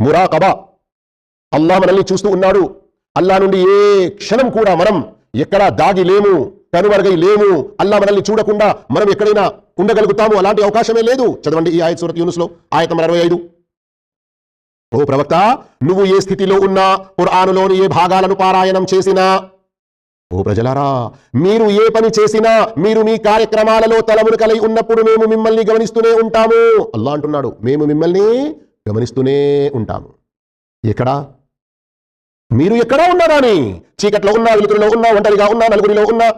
మురాకబా. అల్లా మనల్ని చూస్తూ ఉన్నాడు. అల్లా నుండి ఏ క్షణం కూడా మనం ఎక్కడా దాగి లేము కనుమరుగై లేము. అల్లా మనల్ని చూడకుండా మనం ఎక్కడైనా ఉండగలుగుతాము. అలాంటి అవకాశమే లేదు. చదవండి ఈ ఆయత సూరత్ యూనుస్లో ఆయత నెంబర్ అరవై ఐదు. ఓ ప్రవక్త నువ్వు ఏ స్థితిలో ఉన్నా ఖురానులోని ఏ భాగాలను పారాయణం చేసినా ఓ ప్రజలారా మీరు ఏ పని చేసినా మీరు మీ కార్యక్రమాలలో తలమునకలై ఉన్నప్పుడు మేము మిమ్మల్ని గమనిస్తూనే ఉంటాము. అల్లా అంటున్నాడు మేము మిమ్మల్ని గమనిస్తూనే ఉంటాము. ఎక్కడా? మీరు ఎక్కడా ఉన్నా చీకట్లో ఉన్నా వెలుతురులో ఉన్నా ఒంటరిగా ఉన్నా నలుగురిలో ఉన్నా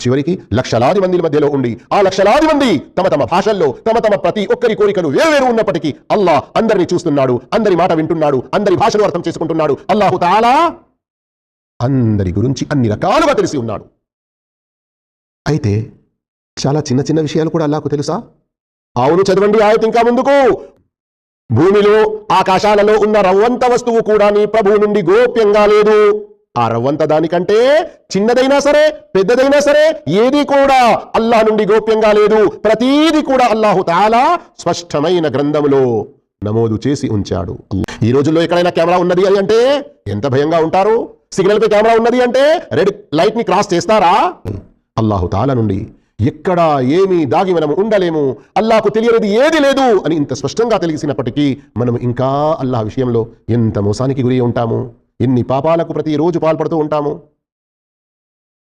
చివరికి లక్షలాది మంది మధ్యలో ఉండి ఆ లక్షలాది మంది తమ తమ భాషల్లో తమ తమ ప్రతి ఒక్కరి కోరికలు వేరు ఉన్నప్పటికీ అల్లా అందరిని చూస్తున్నాడు అందరి మాట వింటున్నాడు అందరి భాషను అర్థం చేసుకుంటున్నాడు. అల్లాహు తాలా అందరి గురించి అన్ని రకాలుగా తెలిసి ఉన్నాడు. అయితే చాలా చిన్న చిన్న విషయాలు కూడా అల్లాకు తెలుసా? అవును చదవండి ఆయత ఇంకా ముందుకు. భూమిలో ఆకాశాలలో ఉన్న రవ్వంత వస్తువు కూడా నీ ప్రభువు నుండి గోప్యంగా లేదు. ఆ రవ్వంత దానికంటే చిన్నదైనా సరే పెద్దదైనా సరే ఏది కూడా అల్లాహ్ నుండి గోప్యంగా లేదు. ప్రతీది కూడా అల్లాహు తాలా స్పష్టమైన గ్రంథములో నమోదు చేసి ఉంచాడు. ఈ రోజుల్లో ఎక్కడైనా కెమెరా ఉన్నది అని అంటే ఎంత భయంగా ఉంటారు? సిగ్నల్ పై కెమెరా ఉన్నది అంటే రెడ్ లైట్ని క్రాస్ చేస్తారా? అల్లాహు తాలా నుండి ఎక్కడా ఏమీ దాగి మనం ఉండలేము. అల్లాకు తెలియనిది ఏది లేదు అని ఇంత స్పష్టంగా తెలిసినప్పటికీ మనం ఇంకా అల్లాహ్ విషయంలో ఎంత మోసానికి గురి ఉంటాము? ఎన్ని పాపాలకు ప్రతిరోజు పాల్పడుతూ ఉంటాము?